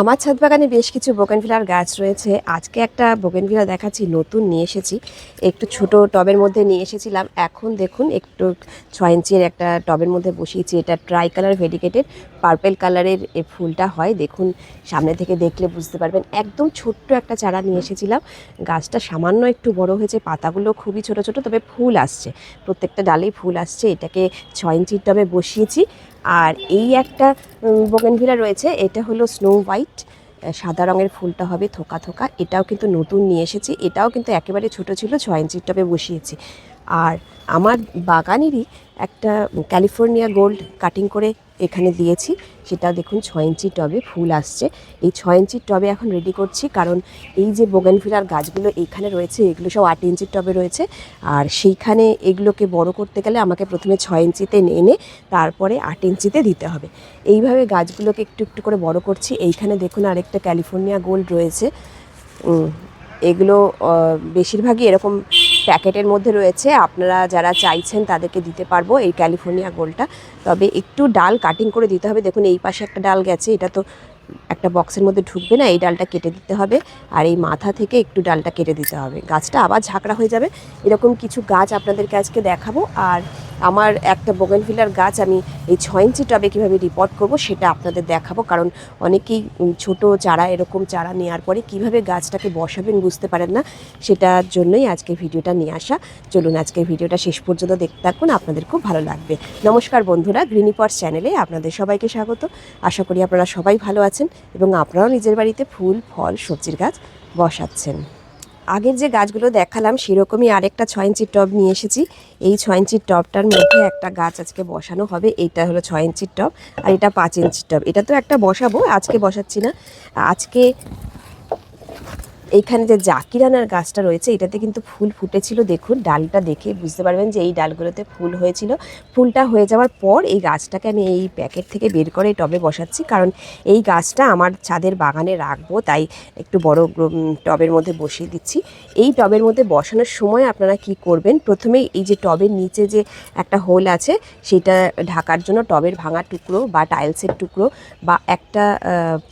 আমার ছাদ বাগানে বেশ কিছু বোগেনভিলার গাছ রয়েছে। আজকে একটা বোগেনভিলা দেখাচ্ছি, নতুন নিয়ে এসেছি। একটু ছোট টবের মধ্যে নিয়ে এসেছিলাম। এখন দেখুন, একটু ছয় ইঞ্চির একটা টবের মধ্যে বসিয়েছি। এটা ট্রাই কালার ভেডিকেটেড পার্পেল কালারের এই ফুলটা হয়। দেখুন, সামনে থেকে দেখলে বুঝতে পারবেন। একদম ছোট্ট একটা চারা নিয়ে এসেছিলাম। গাছটা সামান্য একটু বড় হয়েছে, পাতাগুলো খুবই ছোট ছোট, তবে ফুল আসছে। প্রত্যেকটা ডালেই ফুল আসছে। এটাকে ছয় ইঞ্চির টবে বসিয়েছি। আর এই একটা বোগেনভিলা রয়েছে, এটা হলো স্নো হোয়াইট। সাদা রঙের ফুলটা হবে থোকা থোকা। এটাও কিন্তু নতুন নিয়ে এসেছি। এটাও কিন্তু একেবারে ছোট ছিল, ছয় ইঞ্চির টবে বসিয়েছি। আর আমার বাগানেরই একটা ক্যালিফোর্নিয়া গোল্ড কাটিং করে এখানে দিয়েছি। সেটা দেখুন ছ ইঞ্চি টবে ফুল আসছে। এই ছ ইঞ্চির টবে এখন রেডি করছি কারণ এই যে বোগেনভিলার গাছগুলো এইখানে রয়েছে, এগুলো সব আট ইঞ্চির টবে রয়েছে। আর সেইখানে এগুলোকে বড় করতে গেলে আমাকে প্রথমে ছ ইঞ্চিতে এনে তারপরে আট ইঞ্চিতে দিতে হবে। এইভাবে গাছগুলোকে একটু একটু করে বড় করছি। এইখানে দেখুন আরেকটা ক্যালিফোর্নিয়া গোল্ড রয়েছে। এগুলো বেশিরভাগই এরকম প্যাকেটের মধ্যে রয়েছে। আপনারা যারা চাইছেন তাদেরকে দিতে পারব এই ক্যালিফোর্নিয়া গোলটা। তবে একটু ডাল কাটিং করে দিতে হবে। দেখুন, এই পাশে একটা ডাল গেছে। এটা তো একটা বক্সের মধ্যে ঢুকবে না, এই ডালটা কেটে দিতে হবে। আর এই মাথা থেকে একটু ডালটা কেটে দিতে হবে। গাছটা আবার ঝাঁকড়া হয়ে যাবে। এরকম কিছু গাছ আপনাদেরকে আজকে দেখাবো। আর আমার একটা বোগেনভিলার গাছ আমি এই ছয় ইঞ্চি টবে কীভাবে রিপোর্ট করব সেটা আপনাদের দেখাবো। কারণ অনেকেই ছোট চারা, এরকম চারা নেওয়ার পরে কীভাবে গাছটাকে বসাবেন বুঝতে পারেন না। সেটার জন্যই আজকে ভিডিওটা নিয়ে আসা। চলুন আজকে ভিডিওটা শেষ পর্যন্ত দেখতে থাকুন, আপনাদের খুব ভালো লাগবে। নমস্কার বন্ধুরা গ্রিনিপট চ্যানেলে আপনাদের সবাইকে স্বাগত। আশা করি আপনারা সবাই ভালো আছেন। এবং আপনারাও নিজের বাড়িতে ফুল, ফল, সবজির গাছ বসাচ্ছেন। আগের যে গাছগুলো দেখালাম, সেরকমই আরেকটা ছয় ইঞ্চির টব নিয়ে এসেছি। এই ছয় ইঞ্চির টবটার মধ্যে একটা গাছ আজকে বসানো হবে। এইটা হলো ছয় ইঞ্চির টব, আর এটা পাঁচ ইঞ্চির টব। এটা তো একটা বসাবো, আজকে বসাচ্ছি না। আজকে এইখানে যে জাকিরানার গাছটা রয়েছে, এটাতে কিন্তু ফুল ফুটেছিল। দেখুন, ডালটা দেখে বুঝতে পারবেন যে এই ডালগুলোতে ফুল হয়েছিল। ফুলটা হয়ে যাওয়ার পর এই গাছটাকে আমি এই প্যাকেট থেকে বের করে টবে বসাচ্ছি। কারণ এই গাছটা আমার ছাদের বাগানে রাখব, তাই একটু বড় টবের মধ্যে বসিয়ে দিচ্ছি। এই টবের মধ্যে বসানোর সময় আপনারা কি করবেন? প্রথমে এই যে টবের নিচে যে একটা হোল আছে, সেটা ঢাকার জন্য টবের ভাঙা টুকরো বা টাইলসের টুকরো বা একটা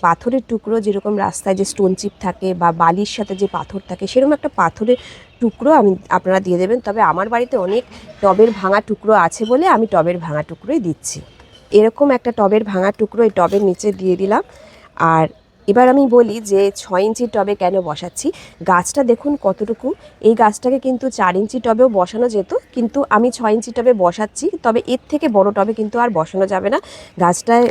পাথরের টুকরো, যেরকম রাস্তায় যে স্টোন চিপ থাকে বা বালির সাথে যে পাথর থাকে, সেরকম একটা পাথরের টুকরো আমি, আপনারা দিয়ে দেবেন। তবে আমার বাড়িতে অনেক টবের ভাঙা টুকরো আছে বলে আমি টবের ভাঙা টুকরোই দিচ্ছি। এরকম একটা টবের ভাঙা টুকরো এই টবের নিচে দিয়ে দিলাম। আর এবার আমি বলি যে ছয় ইঞ্চি টবে কেন বসাচ্ছি? গাছটা দেখুন কতটুকু। এই গাছটাকে কিন্তু চার ইঞ্চি টবেও বসানো যেত, কিন্তু আমি ছয় ইঞ্চি টবে বসাচ্ছি, তবে এর থেকে বড় টবে কিন্তু আর বসানো যাবে না। গাছটায়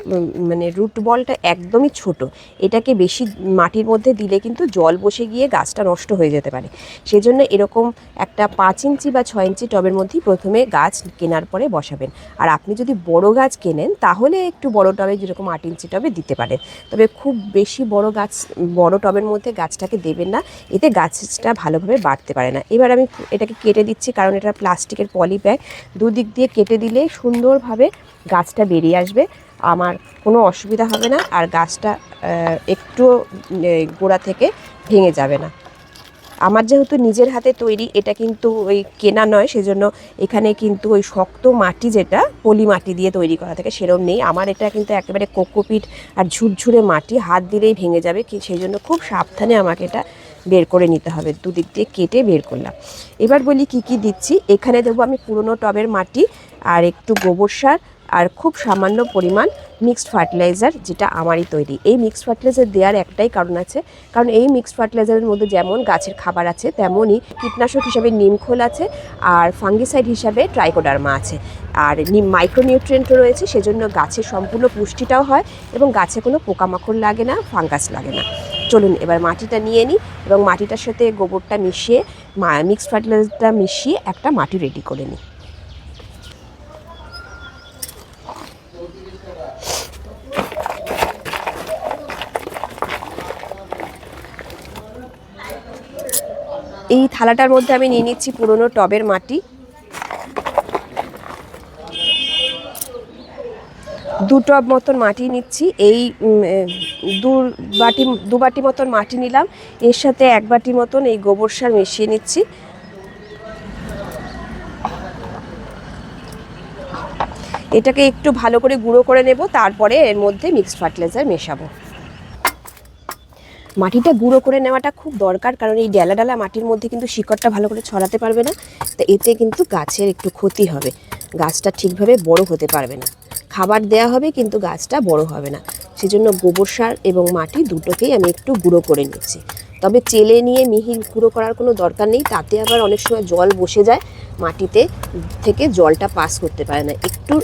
মানে রুট বলটা একদমই ছোট। এটাকে বেশি মাটির মধ্যে দিলে কিন্তু জল বসে গিয়ে গাছটা নষ্ট হয়ে যেতে পারে। সেজন্য এরকম একটা পাঁচ ইঞ্চি বা ছয় ইঞ্চি টবের মধ্যেই প্রথমে গাছ কেনার পরে বসাবেন। আর আপনি যদি বড় গাছ কেনেন, তাহলে একটু বড় টবে যেরকম আট ইঞ্চি টবে দিতে পারেন। তবে খুব বেশি বড় গাছ, বড় টবের মধ্যে গাছটাকে দেবেন না। এতে গাছটা ভালোভাবে বাড়তে পারে না। এবার আমি এটাকে কেটে দিচ্ছি, কারণ এটা প্লাস্টিকের পলি ব্যাগ। দুদিক দিয়ে কেটে দিলে সুন্দরভাবে গাছটা বেরিয়ে আসবে। আমার কোনো অসুবিধা হবে না, আর গাছটা একটু গোড়া থেকে ভেঙে যাবে না। আমার যেহেতু নিজের হাতে তৈরি, এটা কিন্তু ওই কেনা নয়, সেজন্য এখানে কিন্তু ওই শক্ত মাটি যেটা, পলি মাটি দিয়ে তৈরি করা থাকে সেরকম নেই। আমার এটা কিন্তু একেবারে কোকোপিট আর ঝুরঝুরে মাটি, হাত দিলেই ভেঙে যাবে সেই জন্য খুব সাবধানে আমাকে এটা বের করে নিতে হবে, দুদিক দিয়ে কেটে বের করলাম। এবার বলি কি কি দিচ্ছি, এখানে দেবো আমি পুরনো টবের মাটি আর একটু গোবর সার আর খুব সামান্য পরিমাণ মিক্সড ফার্টিলাইজার যেটা আমারই তৈরি। এই মিক্সড ফার্টিলাইজার দেওয়ার একটাই কারণ আছে। কারণ এই মিক্সড ফার্টিলাইজারের মধ্যে যেমন গাছের খাবার আছে, তেমনই কীটনাশক হিসাবে নিমখোল আছে আর ফাঙ্গিসাইড হিসাবে ট্রাইকোডার্মা আছে। আর নিম মাইক্রোনিউট্রিয়েন্টও রয়েছে, সেজন্য গাছের সম্পূর্ণ পুষ্টিটাও হয় এবং গাছে কোনো পোকামাকড় লাগে না ফাঙ্গাস লাগে না। চলুন এবার মাটিটা নিয়ে নিই এবং মাটিটার সাথে গোবরটা মিশিয়ে মিক্সড ফার্টিলাইজারটা মিশিয়ে একটা মাটি রেডি করে নিই। এই থালাটার মধ্যে আমি নিয়ে নিচ্ছি পুরনো টবের মাটি। দু টব মতন মাটি নিচ্ছি। এই দু বাটি দু বাটি মতন মাটি নিলাম। এর সাথে এক বাটি মতন এই গোবর সার মিশিয়ে নিচ্ছি। এটাকে একটু ভালো করে গুঁড়ো করে নেব, তারপরে এর মধ্যে মিক্সড ফার্টিলাইজার মেশাবো। মাটিটা গুঁড়ো করে নেওয়াটা খুব দরকার, কারণ এই ডেলা ডালা মাটির মধ্যে কিন্তু শিকড়টা ভালো করে ছড়াতে পারবে না, তো এতে কিন্তু গাছের একটু ক্ষতি হবে। গাছটা ঠিকভাবে বড় হতে পারবে না। খাবার দেয়া হবে, কিন্তু গাছটা বড় হবে না। সেজন্য গোবর সার এবং মাটি দুটোকেই আমি একটু গুঁড়ো করে নিচ্ছি। তবে চেলে নিয়ে মিহি গুঁড়ো করার কোনো দরকার নেই, তাতে আবার অনেক সময় জল বসে যায়, মাটিতে থেকে জলটা পাস করতে পারে না। একটু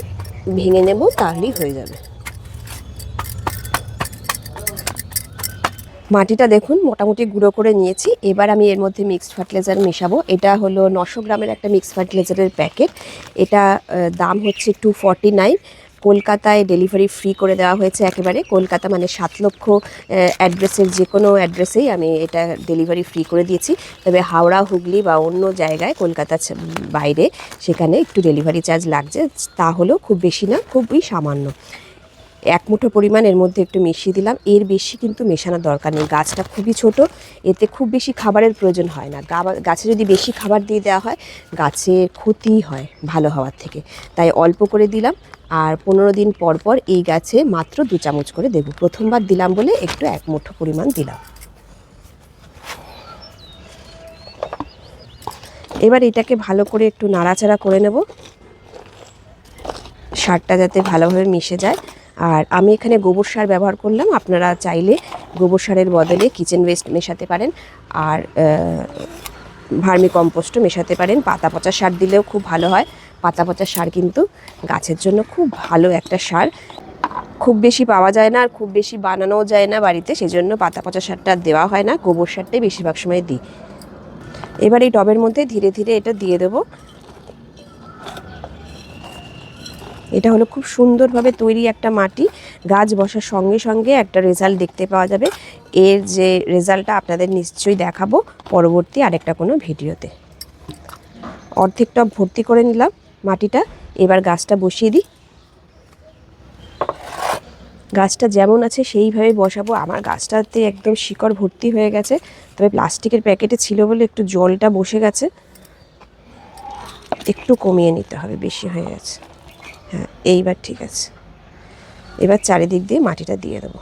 ভেঙে নেব, তাহলেই হয়ে যাবে। মাটিটা দেখুন, মোটামুটি গুঁড়ো করে নিয়েছি। এবার আমি এর মধ্যে মিক্সড ফার্টিলাইজার মেশাবো। এটা হলো নশো গ্রামের একটা মিক্সড ফার্টিলাইজারের প্যাকেট এটা দাম হচ্ছে টু ফর্টি নাইন কলকাতায় ডেলিভারি ফ্রি করে দেওয়া হয়েছে একেবারে। কলকাতা মানে সাত লক্ষ অ্যাড্রেসের যে কোনো অ্যাড্রেসেই আমি এটা ডেলিভারি ফ্রি করে দিয়েছি। তবে হাওড়া, হুগলি বা অন্য জায়গায় কলকাতা বাইরে সেখানে একটু ডেলিভারি চার্জ লাগছে। তা হলেও খুব বেশি না, খুবই সামান্য। এক মুঠো পরিমাণ এর মধ্যে একটু মিশিয়ে দিলাম। এর বেশি কিন্তু মেশানোর দরকার নেই। গাছটা খুবই ছোট, এতে খুব বেশি খাবারের প্রয়োজন হয় না। গাছে যদি বেশি খাবার দিয়ে দেওয়া হয় গাছের ক্ষতি হয় ভালো হওয়ার থেকে। তাই অল্প করে দিলাম আর পনেরো দিন পর পর এই গাছে মাত্র দু চামচ করে দেবো। প্রথমবার দিলাম বলে একটু এক মুঠো পরিমাণ দিলাম। এবার এটাকে ভালো করে একটু নাড়াচাড়া করে নেব। সারটা যাতে ভালোভাবে মিশে যায়। আর আমি এখানে গোবর সার ব্যবহার করলাম। আপনারা চাইলে গোবর সারের বদলে কিচেন ওয়েস্ট মেশাতে পারেন আর ভার্মি কম্পোস্টও মেশাতে পারেন। পাতা পচা সার দিলেও খুব ভালো হয়। পাতা পচা সার কিন্তু গাছের জন্য খুব ভালো একটা সার। খুব বেশি পাওয়া যায় না আর খুব বেশি বানানোও যায় না বাড়িতে, সেজন্য পাতা পচা সারটা দেওয়া হয় না। গোবর সারটাই বেশিরভাগ সময় দিই। এবার এই টবের মধ্যে ধীরে ধীরে এটা দিয়ে দেবো। এটা হলো খুব সুন্দরভাবে তৈরি একটা মাটি। গাছ বসার সঙ্গে সঙ্গে একটা রেজাল্ট দেখতে পাওয়া যাবে। এর যে রেজাল্টটা আপনাদের নিশ্চয়ই দেখাবো পরবর্তী আরেকটা কোনো ভিডিওতে। অর্ধেক টব ভর্তি করে নিলাম মাটিটা। এবার গাছটা বসিয়ে দিই। গাছটা যেমন আছে সেইভাবে বসাবো। আমার গাছটাতে একদম শিকড় ভর্তি হয়ে গেছে। তবে প্লাস্টিকের প্যাকেটে ছিল বলে একটু জলটা বসে গেছে। একটু কমিয়ে নিতে হবে, বেশি হয়ে গেছে। হ্যাঁ এইবার ঠিক আছে। এবার চারিদিক দিয়ে মাটিটা দিয়ে দেবো।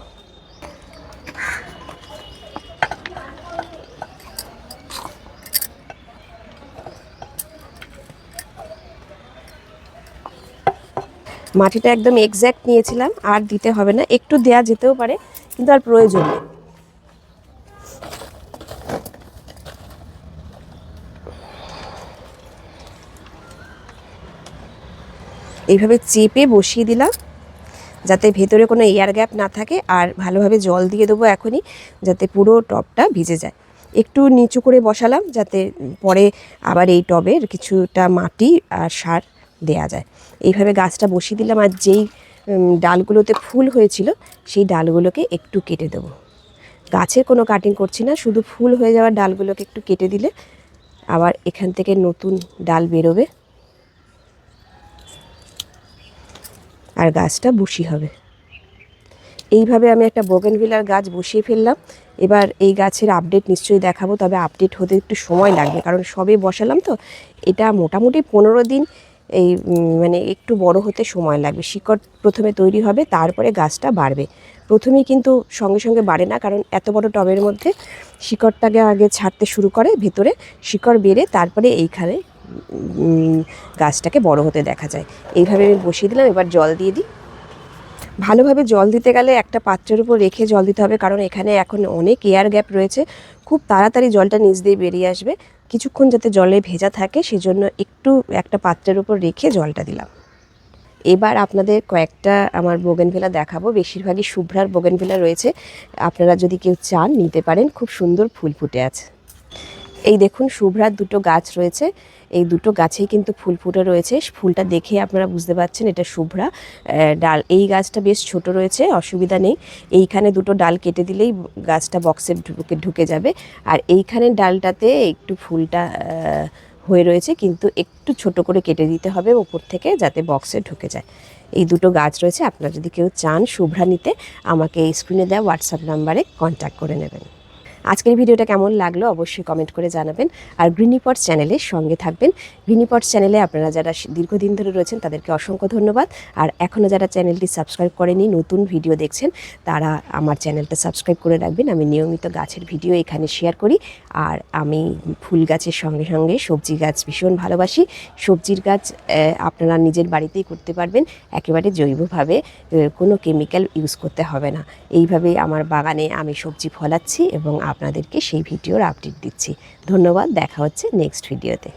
মাটিটা একদম এক্স্যাক্ট নিয়েছিলাম, আর দিতে হবে না। একটু দেয়া যেতেও পারে, কিন্তু আর প্রয়োজন নেই। এইভাবে চেপে বসিয়ে দিলাম, যাতে ভেতরে কোনো এয়ার গ্যাপ না থাকে। আর ভালোভাবে জল দিয়ে দেবো এখনই, যাতে পুরো টবটা ভিজে যায়। একটু নিচু করে বসালাম, যাতে পরে আবার এই টবের কিছুটা মাটি আর সার দেয়া যায়। এইভাবে গাছটা বসিয়ে দিলাম, আর যেই ডালগুলোতে ফুল হয়েছিল, সেই ডালগুলোকে একটু কেটে দেবো। গাছের কোনো কাটিং করছি না, শুধু ফুল হয়ে যাওয়া ডালগুলোকে একটু কেটে দিলে আবার এখান থেকে নতুন ডাল বেরোবে। আর গাছটা বুশি হবে। এইভাবে আমি একটা বোগেনভিলার গাছ বসিয়ে ফেললাম। এবার এই গাছের আপডেট নিশ্চয়ই দেখাবো, তবে আপডেট হতে একটু সময় লাগবে, কারণ সবে বসালাম তো। এটা মোটামুটি পনেরো দিন এই মানে একটু বড় হতে সময় লাগবে। শিকড় প্রথমে তৈরি হবে, তারপরে গাছটা বাড়বে। প্রথমেই কিন্তু সঙ্গে সঙ্গে বাড়ে না, কারণ এত বড় টবের মধ্যে শিকড়টাকে আগে ছাড়তে শুরু করে, ভেতরে শিকড় বেড়ে তারপরে এইখানে গাছটাকে বড় হতে দেখা যায়। এইভাবে আমি বসিয়ে দিলাম, এবার জল দিয়ে দিই। ভালোভাবে জল দিতে গেলে একটা পাত্রের উপর রেখে জল দিতে হবে, কারণ এখানে এখন অনেক এয়ার গ্যাপ রয়েছে। খুব তাড়াতাড়ি জলটা নিচ দিয়ে বেরিয়ে আসবে। কিছুক্ষণ যাতে জলে ভেজা থাকে, সেজন্য একটু একটা পাত্রের উপর রেখে জলটা দিলাম। এবার আপনাদের কয়েকটা আমার বোগেনভেলা দেখাবো। বেশিরভাগই শুভ্রার বোগেনভেলা রয়েছে। আপনারা যদি কেউ চান, নিতে পারেন। খুব সুন্দর ফুল ফুটে আছে। এই দেখুন, শুভ্রার দুটো গাছ রয়েছে। এই দুটো গাছেই কিন্তু ফুল ফুটে রয়েছে। ফুলটা দেখে আপনারা বুঝতে পারছেন এটা শুভ্রা। ডাল, এই গাছটা বেশ ছোট রয়েছে, অসুবিধা নেই। এইখানে দুটো ডাল কেটে দিলেই গাছটা বক্সে ঢুকে ঢুকে যাবে। আর এইখানে ডালটাতে একটু ফুলটা হয়ে রয়েছে, কিন্তু একটু ছোট করে কেটে দিতে হবে ওপর থেকে যাতে বক্সে ঢুকে যায়। এই দুটো গাছ রয়েছে, আপনারা যদি কেউ চান শুভ্রা নিতে, আমাকে স্ক্রিনে দেওয়া হোয়াটসঅ্যাপ নাম্বারে কন্ট্যাক্ট করে নেবেন। আজকের ভিডিওটা কেমন লাগল অবশ্যই কমেন্ট করে জানাবেন। আর গ্রিনিপটস চ্যানেলের সঙ্গে থাকবেন। গ্রিনিপটস চ্যানেলে আপনারা যারা দীর্ঘদিন ধরে রয়েছেন, তাদেরকে অসংখ্য ধন্যবাদ। আর এখনও যারা চ্যানেলটি সাবস্ক্রাইব করেনি নতুন ভিডিও দেখছেন, তারা আমার চ্যানেলটা সাবস্ক্রাইব করে রাখবেন। আমি নিয়মিত গাছের ভিডিও এখানে শেয়ার করি। আর আমি ফুল গাছের সঙ্গে সঙ্গে সবজি গাছ ভীষণ ভালোবাসি। সবজির গাছ আপনারা নিজের বাড়িতেই করতে পারবেন। একেবারে জৈবভাবে কোনো কেমিক্যাল ইউজ করতে হবে না। এইভাবেই আমার বাগানে আমি সবজি ফলাচ্ছি এবং আপনাদেরকে সেই ভিডিওর আপডেট দিচ্ছি। ধন্যবাদ দেখা হচ্ছে নেক্সট ভিডিওতে